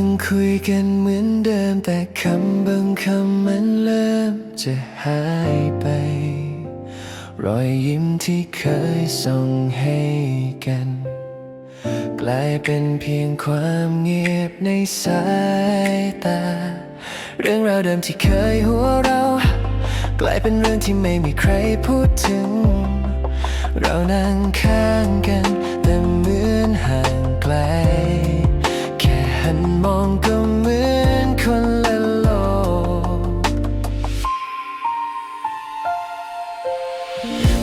ังคุยกันเหมือนเดิม แต่คำบางคำมันเริ่มจะหายไป รอยยิ้มที่เคยส่งให้กัน กลายเป็นเพียงความเงียบในสายตา เรื่องราวเดิมที่เคยหัวเรา กลายเป็นเรื่องที่ไม่มีใครพูดถึง เรานั่งข้างกัน แต่เหมือนห่างไกล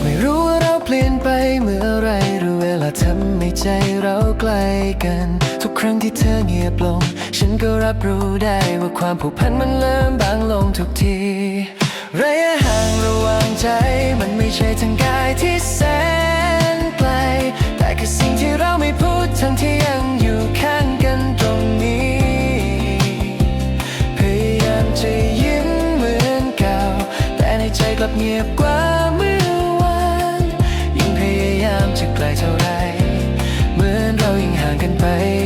ไม่รู้ว่าเราเปลี่ยนไปเมื่อไรหรือเวลาทำให้ใจเราใกล้กัน ทุกครั้งที่เธอเงียบลง ฉันก็รับรู้ได้ว่าความผูกพันมันเริ่มบางลงทุกทีระยะห่างระหว่างใจ มันไม่ใช่ทางกายที่แสนไกล แต่คือสิ่งที่เราไม่พูดทั้งที่ยังอยู่ข้างกันตรงนี้ พยายามจะยิ้มเหมือนเก่า แต่ในใจกลับเงียบกว่า ไป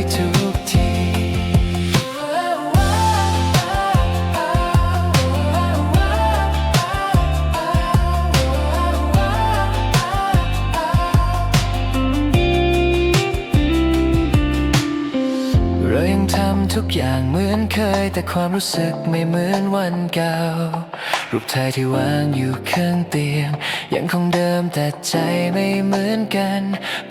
ทุกอย่างเหมือนเคย แต่ความรู้สึกไม่เหมือนวันเก่า รูปถ่ายที่วางอยู่ข้างเตียง ยังคงเดิมแต่ใจไม่เหมือนกัน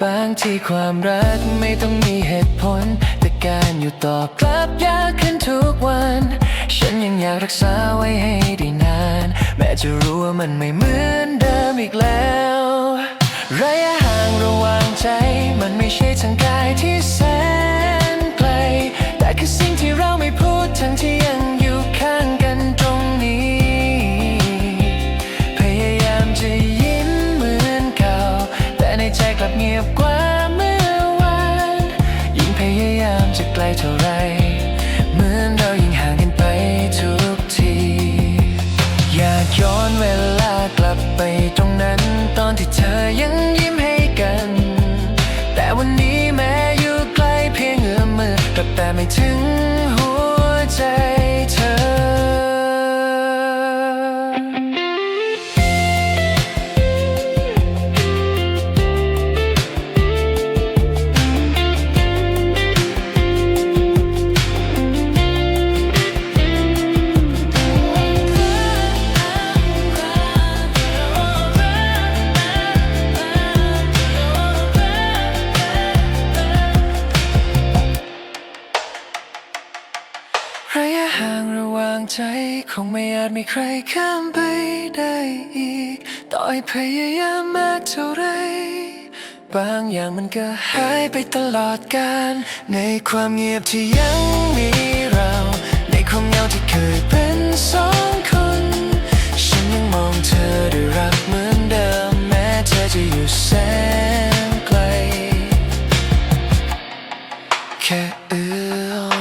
บางทีความรักไม่ต้องมีเหตุผล แต่การอยู่ต่อกลับยากขึ้นทุกวัน ฉันยังอยากรักษาไว้ให้ได้นาน แม้จะรู้ว่ามันไม่เหมือนเดิมอีกแล้วระยะห่างระหว่างใจ มันไม่ใช่ทางกายที่แส เงียบกว่าเมื่อวานยิ่งพยายามจะไกลเท่าไร เหมือนเรายิ่งห่างกันไปทุกที อยากย้อนเวลากลับไปตรงนั้น ตอนที่เธอยังยิ้มให้กัน แต่วันนี้แม้อยู่ไกลเพียงเอื้อมมือกลับแต่ไม่ถึง ระยะห่างระหว่างใจ คงไม่อาจมีใครข้ามไปได้อีก ต่อให้พยายามมากเท่าไร บางอย่างมันก็หายไปตลอดกาลในความเงียบที่ยังมีเรา ในความเหงาที่เคยเป็นสองคน ฉันยังมองเธอด้วยรักเหมือนเดิม แม้เธอจะอยู่แสนไกล แค่เอื้อ